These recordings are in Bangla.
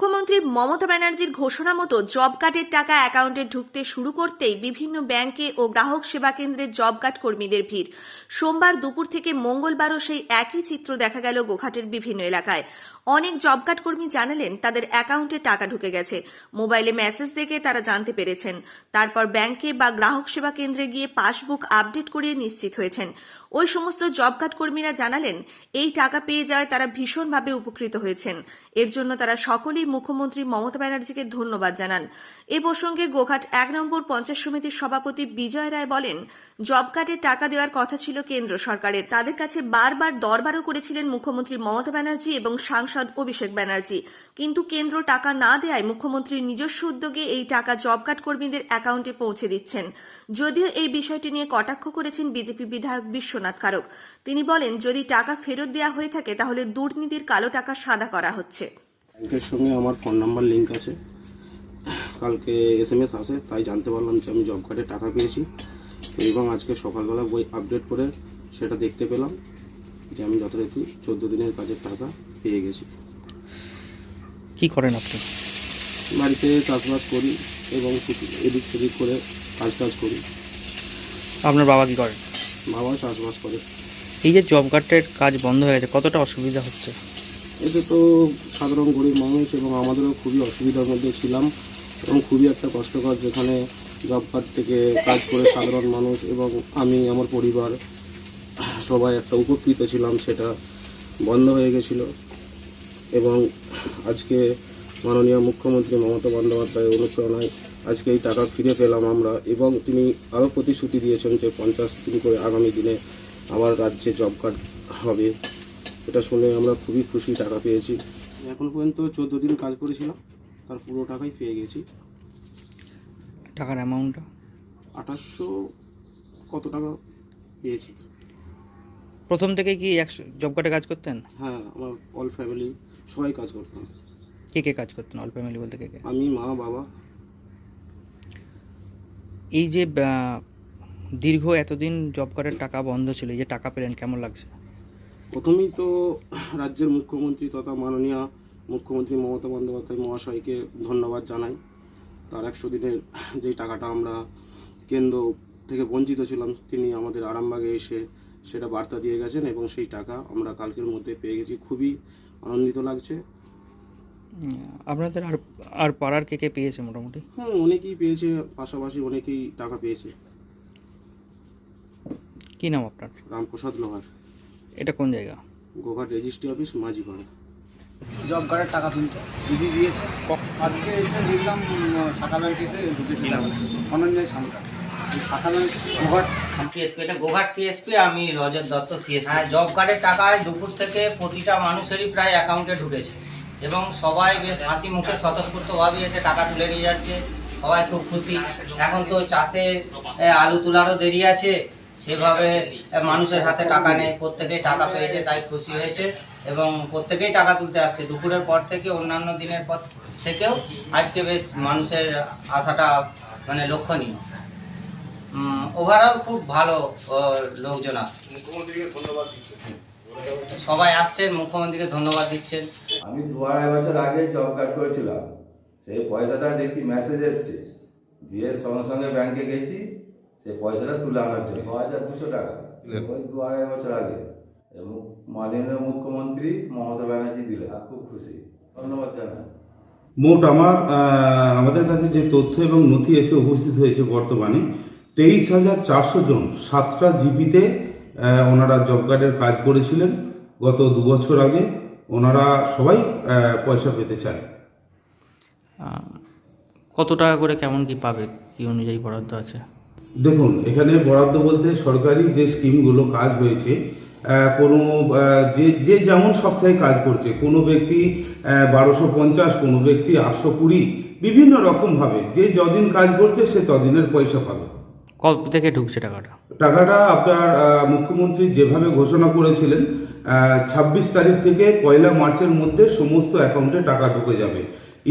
মুখ্যমন্ত্রী মমতা ব্যানার্জির ঘোষণা মতো জব কার্ডের টাকা অ্যাকাউন্টে ঢুকতে শুরু করতেই বিভিন্ন ব্যাংকে ও গ্রাহক সেবা কেন্দ্রে জব কার্ড কর্মীদের ভিড়। সোমবার দুপুর থেকে মঙ্গলবারও সেই একই চিত্র দেখা গেল গোঘাটের বিভিন্ন এলাকায়। অনেক জব কার্ড কর্মী জানালেন তাদের অ্যাকাউন্টে টাকা ঢুকে গেছে। মোবাইলে মেসেজ দেখে তারা জানতে পেরেছেন। তারপর ব্যাংকে বা গ্রাহক সেবা কেন্দ্রে গিয়ে পাসবুক আপডেট করিয়ে নিশ্চিত হয়েছেন। ওই সমস্ত জব কার্ড কর্মীরা জানালেন, এই টাকা পেয়ে যাওয়ায় তারা ভীষণভাবে উপকৃত হয়েছেন। এর জন্য তারা সকলেই মুখ্যমন্ত্রী মমতা ব্যানার্জিকে ধন্যবাদ জানান। এ প্রসঙ্গে গোঘাট এক নম্বর পঞ্চায়েত সমিতির সভাপতি বিজয় রায় বলেন জব কার্ডের টাকা দেওয়ার কথা ছিল কেন্দ্র সরকারের। তাদের কাছে বারবার দরবারও করেছিলেন মুখ্যমন্ত্রী মমতা ব্যানার্জি এবং সাংসদ অভিষেক ব্যানার্জি। কিন্তু কেন্দ্র টাকা না দেওয়ায় মুখ্যমন্ত্রীর নিজস্ব উদ্যোগে এই টাকা জব কার্ড কর্মীদের অ্যাকাউন্টে পৌঁছে দিচ্ছেন। যদিও এই বিষয়টি নিয়ে কটাক্ষ করেছেন বিজেপি বিধায়ক বিশ্বনাথ কারক। তিনি বলেন, যদি টাকা ফেরত দেওয়া হয়ে থাকে, তাহলে দুর্নীতির কালো টাকা সাদা করা হচ্ছে। ব্যাংকের সঙ্গে আমার ফোন নাম্বার লিঙ্ক আছে। কালকে এস এম এস আসে, তাই জানতে পারলাম যে আমি জব কার্ডে টাকা পেয়েছি। এবং আজকে সকালবেলা বই আপডেট করে সেটা দেখতে পেলাম যে আমি যথারীতি চোদ্দ দিনের কাজের টাকা পেয়ে গেছি। কি করেন আপনি? বাড়িতে চাষবাস করি এবং এদিক সেদিক করে কাজ টাজ করি। আপনার বাবা কি করেন? বাবা চাষবাস করে। এই যে জব কার্ডের কাজ বন্ধ হয়ে গেছে কতটা অসুবিধা হচ্ছে? এতে তো সাধারণ গরিব মানুষ এবং আমাদেরও খুবই অসুবিধার মধ্যে ছিলাম এবং খুবই একটা কষ্টকর যেখানে জব কার্ড থেকে কাজ করে সাধারণ মানুষ এবং আমি আমার পরিবার সবাই একটা উপকৃত ছিলাম সেটা বন্ধ হয়ে গেছিল। এবং আজকে মাননীয় মুখ্যমন্ত্রী মমতা বন্দ্যোপাধ্যায়ের অনুপ্রেরণায় আজকে এই টাকা ফিরে পেলাম আমরা এবং তিনি আরও প্রতিশ্রুতি দিয়েছেন যে পঞ্চাশ দিন করে আগামী দিনে আবার রাজ্যে জব কার্ড হবে। এটা শুনে আমরা খুবই খুশি টাকা পেয়েছি। এখন পর্যন্ত চোদ্দ দিন কাজ করেছিলাম তার পুরো টাকাই পেয়ে গেছি। টাকার অ্যামাউন্টটা? আঠাশশো কত টাকা পেয়েছি। প্রথম থেকে কি একশো জব কার্ডে কাজ করতেন? হ্যাঁ আমার অল ফ্যামিলি সবাই কাজ করতাম কে কে কাজ করতেন? অল ফ্যামিলি বলতে কে কে? আমি মা বাবা। এই যে আহ, দীর্ঘ এতদিন জব কার্ডের টাকা বন্ধ ছিল এই যে টাকা পেলেন কেমন লাগছে? প্রথমেই তো রাজ্যের মুখ্যমন্ত্রী তথা মাননীয় মুখ্যমন্ত্রী মমতা বন্দ্যোপাধ্যায় মহাশয়কে ধন্যবাদ জানাই। তার একশো দিনের যেই টাকাটা আমরা কেন্দ্র থেকে বঞ্চিত ছিলাম তিনি আমাদের আরামবাগে এসে সেটা বার্তা দিয়ে গেছেন এবং সেই টাকা আমরা কালকের মধ্যে পেয়ে গেছি। খুবই আনন্দিত লাগছে। আপনাদের আর আর পাড়ার কে কে পেয়েছে মোটামুটি? হ্যাঁ অনেকেই পেয়েছে পাশাপাশি অনেকেই টাকা পেয়েছে। কি নাম আপনার? রামপ্রসাদ লোহার। এটা কোন জায়গা? Goghat registry office Majhipara. Job কার্ডের টাকা তুলতে দিদি দিয়েছে। আজকে এসে দেখলাম শাখা ব্যাংকে এসে ঢুকেছে। টাকা অনন্যায় সামকা সিএসপি এটা গোঘাট সিএসপি আমি রজত দত্ত সিএসপি হ্যাঁ জব কার্ডের টাকায় দুপুর থেকে প্রতিটা মানুষেরই প্রায় অ্যাকাউন্টে ঢুকেছে। এবং সবাই বেশ হাসি মুখে স্বতঃস্ফূর্তভাবে এসে টাকা তুলে নিয়ে যাচ্ছে। সবাই খুব খুশি। এখন তো চাষে আলু তোলারও দেরি আছে। সেভাবে মানুষের হাতে টাকা নেই। প্রত্যেকেই টাকা পেয়েছে, তাই খুশি হয়েছে। এবং প্রত্যেকেই টাকা তুলতে আসছে। দুপুরের পর থেকে, অন্যান্য দিনের পর থেকেও আজকে বেশ মানুষের আশাটা মানে লক্ষণীয়। ওভারঅল খুব ভালো লোকজন আসছে সবাই আসছেন মুখ্যমন্ত্রীকে ধন্যবাদ দিচ্ছেন। আমি দু আড়াই বছর আগে জব কার্ড করেছিলাম। সেই পয়সাটা দেখছি মেসেজ এসছে। দিয়ে সঙ্গে সঙ্গে ব্যাংকে গেছি। সেই পয়সাটা তুলে আনার জন্য। ছ হাজার দুশো টাকা। ওই দু আড়াই বছর আগে। এবং মাননীয় মুখ্যমন্ত্রী মমতা ব্যানার্জি দিলেন। আর খুব খুশি। ধন্যবাদ জানাই। মোট আমার আমাদের কাছে যে তথ্য এবং নথি এসে উপস্থিত হয়েছে বর্তমানে তেইশ হাজার চারশো জন সাতটা জিপিতে ওনারা জব কার্ডের কাজ করেছিলেন। গত দু বছর আগে ওনারা সবাই পয়সা পেতে চায়। কত টাকা করে কেমন কি পাবে? কি অনুযায়ী বরাদ্দ আছে? দেখুন এখানে বরাদ্দ বলতে সরকারি যে স্কিমগুলো কাজ হয়েছে কোনো যে যে যেমন সপ্তাহে কাজ করছে কোনো ব্যক্তি বারোশো পঞ্চাশ কোনো ব্যক্তি আটশো কুড়ি বিভিন্ন রকমভাবে যে যদিন কাজ করছে সে তদিনের পয়সা পাবে। থেকে ঢুকছে টাকাটা। টাকাটা আপনার মুখ্যমন্ত্রী যেভাবে ঘোষণা করেছিলেন ছাব্বিশ তারিখ থেকে পয়লা মার্চের মধ্যে সমস্ত অ্যাকাউন্টে টাকা ঢুকে যাবে।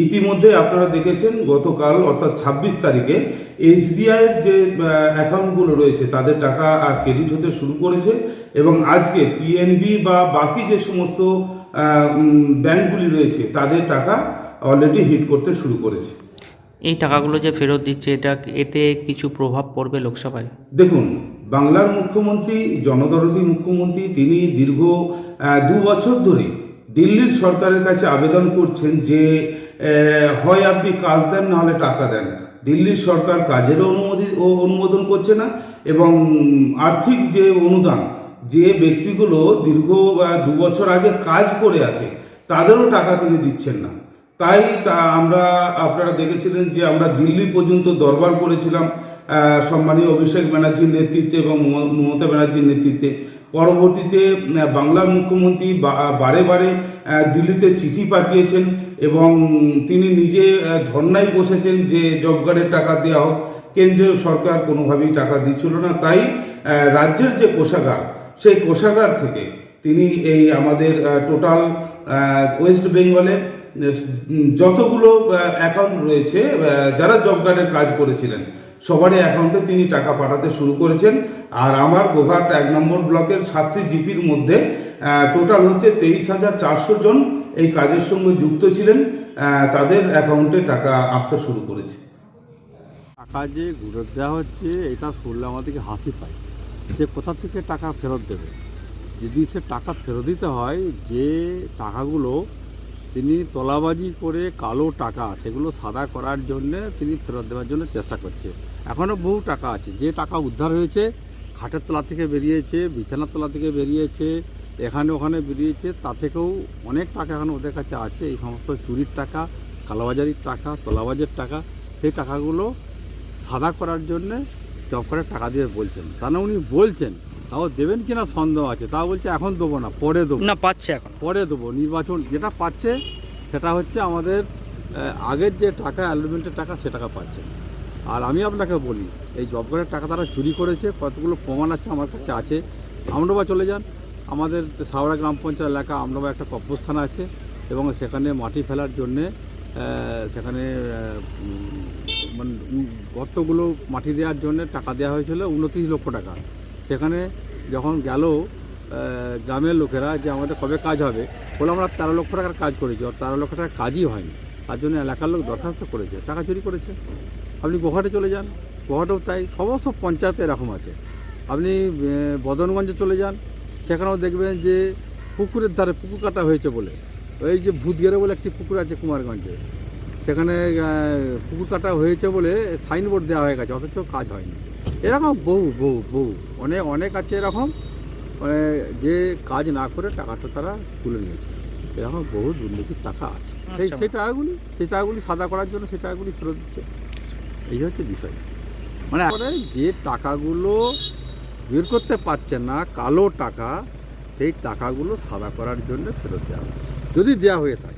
ইতিমধ্যে আপনারা দেখেছেন, গতকাল অর্থাৎ ছাব্বিশ তারিখে এসবিআইয়ের যে অ্যাকাউন্টগুলো রয়েছে, তাদের টাকা ক্রেডিট হতে শুরু করেছে এবং আজকে পিএনবি বা বাকি যে সমস্ত ব্যাংকগুলি রয়েছে, তাদের টাকা অলরেডি হিট করতে শুরু করেছে। এই টাকাগুলো যে ফেরত দিচ্ছে, এটা এতে কিছু প্রভাব পড়বে লোকসভায়? দেখুন, বাংলার মুখ্যমন্ত্রী, জনদরদী মুখ্যমন্ত্রী, তিনি দীর্ঘ দু বছর ধরে দিল্লির সরকারের কাছে আবেদন করছেন যে হয় আপনি কাজ দেন, নাহলে টাকা দেন। দিল্লির সরকার কাজেরও অনুমোদি ও, অনুমোদন করছে না, এবং আর্থিক যে অনুদান, যে ব্যক্তিগুলো দীর্ঘ দু বছর আগে কাজ করে আছে, তাদেরও টাকা তিনি দিচ্ছেন না। তাই তা আমরা আপনারা দেখেছিলেন যে আমরা দিল্লি পর্যন্ত দরবার করেছিলাম সম্মানীয় অভিষেক ব্যানার্জির নেতৃত্বে এবং মমতা ব্যানার্জির নেতৃত্বে। পরবর্তীতে বাংলার মুখ্যমন্ত্রী বারে বারে দিল্লিতে চিঠি পাঠিয়েছেন এবং তিনি নিজে ধর্নায় বসেছেন যে জব কার্ডের টাকা দেওয়া হোক, কেন্দ্রীয় সরকার কোনোভাবেই টাকা দিচ্ছিল না। তাই রাজ্যের যে কোষাগার, সেই কোষাগার থেকে তিনি এই আমাদের টোটাল ওয়েস্ট বেঙ্গলের যতগুলো অ্যাকাউন্ট রয়েছে যারা জব কার্ডের কাজ করেছিলেন, সবারই অ্যাকাউন্টে তিনি টাকা পাঠাতে শুরু করেছেন। আর আমার গোঘাট এক নম্বর ব্লকের সাতটি জিপির মধ্যে টোটাল হচ্ছে তেইশ হাজার চারশো জন এই কাজের সঙ্গে যুক্ত ছিলেন। তাদের অ্যাকাউন্টে টাকা আসতে শুরু করেছে। টাকা যে ঘুরে দেওয়া হচ্ছে, এটা শুনলে আমাদেরকে হাসি পায়। সে কোথা থেকে টাকা ফেরত দেবে? যদি সে টাকা ফেরত দিতে হয়, যে টাকাগুলো তিনি তোলাবাজি করে কালো টাকা, সেগুলো সাদা করার জন্য তিনি ফেরত দেওয়ার জন্য চেষ্টা করছে। এখনও বহু টাকা আছে। যে টাকা উদ্ধার হয়েছে, খাটের তলা থেকে বেরিয়েছে, বিছানার তলা থেকে বেরিয়েছে, এখানে ওখানে বেরিয়েছে, তা থেকেও অনেক টাকা এখন ওদের কাছে আছে। এই সমস্ত চুরির টাকা, কালোবাজারির টাকা, তোলাবাজের টাকা, সেই টাকাগুলো সাদা করার জন্যে জব করে টাকা দিয়ে বলছেন। তা না উনি বলছেন তাও দেবেন কিনা সন্দেহ আছে। তাও বলছে এখন দেবো না পরে দেবো। না পাচ্ছে এখন। পরে দেবো। নির্বাচন যেটা পাচ্ছে সেটা হচ্ছে আমাদের আগের যে টাকা অ্যালুমেন্টের টাকা সে টাকা পাচ্ছে। আর আমি আপনাকে বলি এই জব কার্ডের টাকা তারা চুরি করেছে কতগুলো প্রমাণ আছে আমার কাছে আছে। আমডোবা চলে যান। আমাদের সাওড়া গ্রাম পঞ্চায়েত এলাকা আমডোবা একটা কব্রস্থান আছে এবং সেখানে মাটি ফেলার জন্যে সেখানে মানে গর্তগুলো মাটি দেওয়ার জন্য টাকা দেওয়া হয়েছিল উনত্রিশ লক্ষ টাকা। সেখানে যখন গেল গ্রামের লোকেরা যে আমাদের কবে কাজ হবে বলে আমরা তেরো লক্ষ টাকার কাজ করেছি, আর তেরো লক্ষ টাকার কাজই হয়নি। তার জন্য এলাকার লোক দরখাস্ত করেছে, টাকা চুরি করেছে। আপনি গোহাটে চলে যান গোহাটেও তাই, সমস্ত পঞ্চায়েতে এরকম আছে। আপনি বদনগঞ্জে চলে যান, সেখানেও দেখবেন যে পুকুরের ধারে পুকুর কাটা হয়েছে বলে। ওই যে ভূতগেরে বলে একটি পুকুর আছে কুমারগঞ্জে সেখানে পুকুর কাটা হয়েছে বলে সাইনবোর্ড দেওয়া হয়ে গেছে অথচ কাজ হয়নি। এরকম বহু বহু বহু অনেক অনেক আছে এরকম মানে যে কাজ না করে টাকাটা তারা তুলে নিয়েছে। এরকম বহু দুর্নীতির টাকা আছে। সেই আচ্ছা। সেই টাকাগুলি সেই টাকাগুলি সাদা করার জন্য সেই টাকাগুলি ফেরত দিচ্ছে। এই হচ্ছে বিষয়। মানে যে টাকাগুলো বের করতে পারছে না কালো টাকা সেই টাকাগুলো সাদা করার জন্য ফেরত দেওয়া হচ্ছে। যদি দেওয়া হয়ে থাকে।